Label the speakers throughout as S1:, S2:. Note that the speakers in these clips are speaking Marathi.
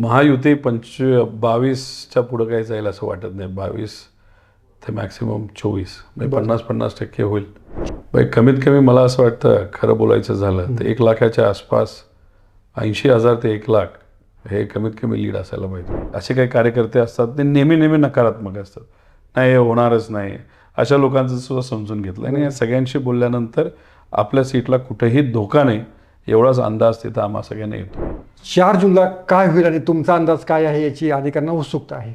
S1: महायुती पंचवी बावीसच्या पुढं काही जाईल असं वाटत नाही. बावीस ते मॅक्सिमम चोवीस. म्हणजे. पन्नास पन्नास टक्के होईल. बाई कमीत कमी मला असं वाटतं खरं बोलायचं झालं तर एक लाखाच्या आसपास ऐंशी हजार ते एक लाख हे कमीत कमी लीड असायला पाहिजे. असे काही कार्यकर्ते असतात ते नेहमी नेहमी नकारात्मक असतात. नाही हे होणारच नाही. अशा लोकांचं सुद्धा समजून घेतलं. आणि या सगळ्यांशी बोलल्यानंतर आपल्या सीटला कुठेही धोका नाही. एवढाच अंदाज तिथं आम्हा सगळ्यांना येतो.
S2: चार जूनला काय होईल आणि तुमचा अंदाज काय आहे याची अनेकांना उत्सुकता आहे.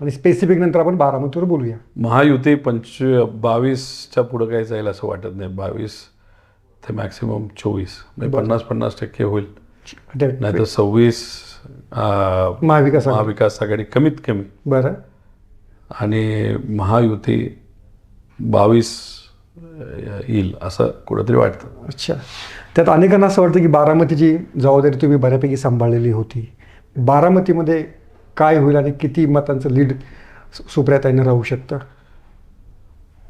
S2: आणि स्पेसिफिक नंतर आपण बारामतीवर बोलूया.
S1: महायुती पंचवी बावीसच्या पुढं काही जाईल असं वाटत नाही. बावीस ते मॅक्सिमम चोवीस. म्हणजे. पन्नास पन्नास टक्के होईल. नाही तर सव्वीस
S2: महाविकास आघाडी.
S1: महाविकास आघाडी कमीत कमी.
S2: बरं.
S1: आणि महायुती बावीस येईल असं कुठंतरी वाटतं.
S2: अच्छा. त्यात अनेकांना असं वाटतं की बारामतीची जबाबदारी तुम्ही बऱ्यापैकी सांभाळलेली होती. बारामतीमध्ये काय होईल आणि किती मतांचं लीड सुप्रियाताईंना राहू शकतं?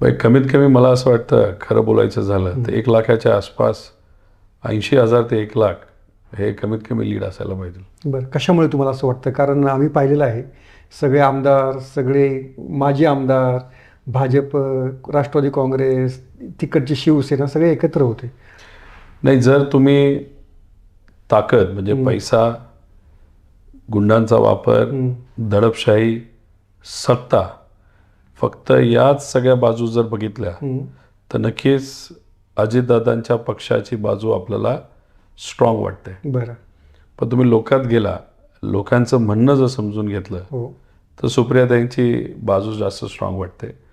S1: बाई कमीत कमी मला असं वाटतं खरं बोलायचं झालं तर एक लाखाच्या आसपास ऐंशी हजार ते एक लाख हे कमीत कमी लीड असायला पाहिजे.
S2: बरं कशामुळे तुम्हाला असं वाटतं? कारण आम्ही पाहिलेलं आहे सगळे आमदार सगळे माजी आमदार भाजप राष्ट्रवादी काँग्रेस तिकडची शिवसेना सगळे एकत्र होते
S1: नाही जर तुम्ही ताकद म्हणजे. पैसा गुंडांचा वापर. दडपशाही सत्ता फक्त याच सगळ्या बाजू जर बघितल्या. तर नक्कीच अजितदादांच्या पक्षाची बाजू आपल्याला स्ट्रॉंग वाटते
S2: बरं
S1: पण तुम्ही लोकात गेला लोकांचं म्हणणं जर समजून घेतलं
S2: हो
S1: तर सुप्रियाताईंची बाजू जास्त स्ट्रॉंग वाटते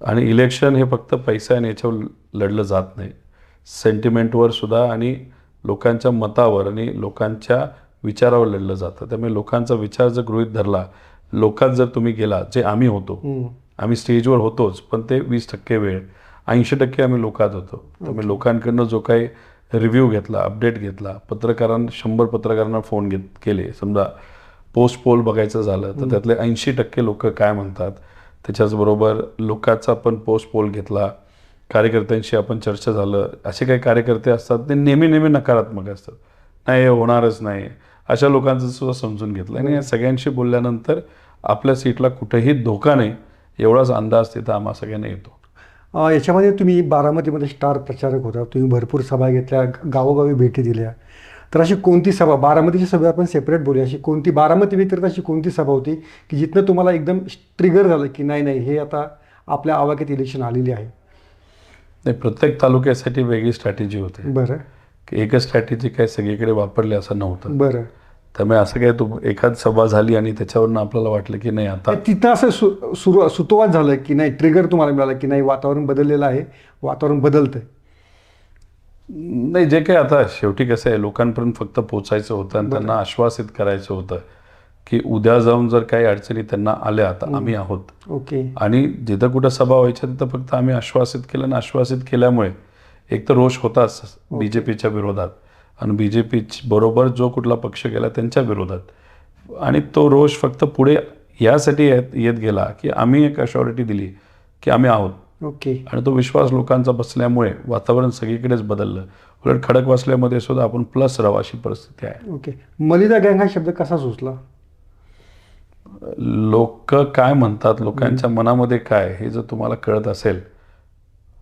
S1: आणि इलेक्शन हे फक्त पैसा आणि याच्यावर लढलं जात नाही. सेंटिमेंटवर सुद्धा आणि लोकांच्या मतावर आणि लोकांच्या विचारावर लढलं जातं. त्यामुळे लोकांचा विचार जर गृहीत धरला लोकात जर तुम्ही गेला जे आम्ही होतो. आम्ही स्टेजवर होतोच पण ते वीस टक्के वेळ ऐंशी टक्के आम्ही लोकात होतो. त्यामुळे लोकांकडनं जो काही रिव्ह्यू घेतला अपडेट घेतला पत्रकारांना शंभर पत्रकारांना फोन घेत केले. समजा पोस्ट पोल बघायचं झालं तर त्यातले ऐंशी टक्के लोक काय म्हणतात? त्याच्याचबरोबर लोकांचा आपण पोस्ट पोल घेतला. कार्यकर्त्यांशी आपण चर्चा झालं. असे काही कार्यकर्ते असतात ते नेहमी नेहमी नकारात्मक असतात. नाही हे होणारच नाही. अशा लोकांचं सुद्धा समजून घेतलं. आणि या सगळ्यांशी बोलल्यानंतर आपल्या सीटला कुठेही धोका नाही. एवढाच अंदाज तिथं आम्हा सगळ्यांना येतो.
S2: याच्यामध्ये तुम्ही बारामतीमध्ये स्टार प्रचारक होता. तुम्ही भरपूर सभा घेतल्या गावोगावी भेटी दिल्या. तर अशी कोणती सभा? बारामतीची सभा आपण सेपरेट बोलूया. अशी कोणती बारामती व्यतिरिक्त अशी कोणती सभा होती की जिथनं तुम्हाला एकदम ट्रिगर झालं की नाही नाही हे आता आपल्या आवाक्यात इलेक्शन आलेली आहे?
S1: नाही प्रत्येक तालुक्यासाठी वेगळी स्ट्रॅटेजी होते.
S2: बरं.
S1: की एकच स्ट्रॅटेजी काय सगळीकडे वापरली असं नव्हतं.
S2: बरं.
S1: त्यामुळे असं काय तो एखाद सभा झाली आणि त्याच्यावरनं आपल्याला वाटलं की नाही आता
S2: तिथं असं सु सुरू सुतोवाद झालं की नाही ट्रिगर तुम्हाला मिळालं की नाही वातावरण बदललेलं आहे वातावरण बदलतंय.
S1: नाही जे काही आता शेवटी कसं आहे लोकांपर्यंत फक्त पोचायचं होतं आणि त्यांना आश्वासित करायचं होतं की उद्या जाऊन जर काही अडचणी त्यांना आल्या तर आम्ही आहोत.
S2: ओके.
S1: आणि जिथं कुठं सभा व्हायच्या तिथं फक्त आम्ही आश्वासित केलं आणि आश्वासित केल्यामुळे एक तर रोष होताच बी जे पीच्या विरोधात आणि बी जे पी बरोबर जो कुठला पक्ष गेला त्यांच्या विरोधात. आणि तो रोष फक्त पुढे यासाठी येत येत गेला की आम्ही एक अशॉरिटी दिली की आम्ही आहोत.
S2: ओके
S1: आणि तो विश्वास लोकांचा बसल्यामुळे वातावरण सगळीकडेच बदललं. उलट खडकवासल्यामध्ये सुद्धा आपण प्लस राहावं अशी परिस्थिती आहे.
S2: ओके मलिदा गँग हा शब्द कसा सुचला?
S1: लोक काय म्हणतात? लोकांच्या मनामध्ये काय? हे जर तुम्हाला कळत असेल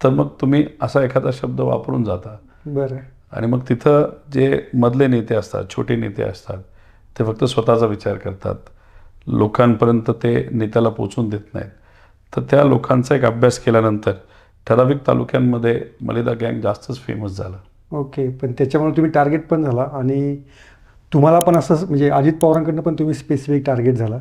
S1: तर मग तुम्ही असा एखादा शब्द वापरून जाता.
S2: बरं.
S1: आणि मग तिथं जे मधले नेते असतात छोटे नेते असतात ते फक्त स्वतःचा विचार करतात. लोकांपर्यंत ते नेत्याला पोचवून देत नाहीत. तर त्या लोकांचा एक अभ्यास केल्यानंतर ठराविक तालुक्यांमध्ये मलिदा गँग जास्तच फेमस झालं.
S2: ओके पण त्याच्यामुळे तुम्ही टार्गेट पण झाला आणि तुम्हाला पण असं म्हणजे अजित पवारांकडनं पण तुम्ही स्पेसिफिक टार्गेट झाला.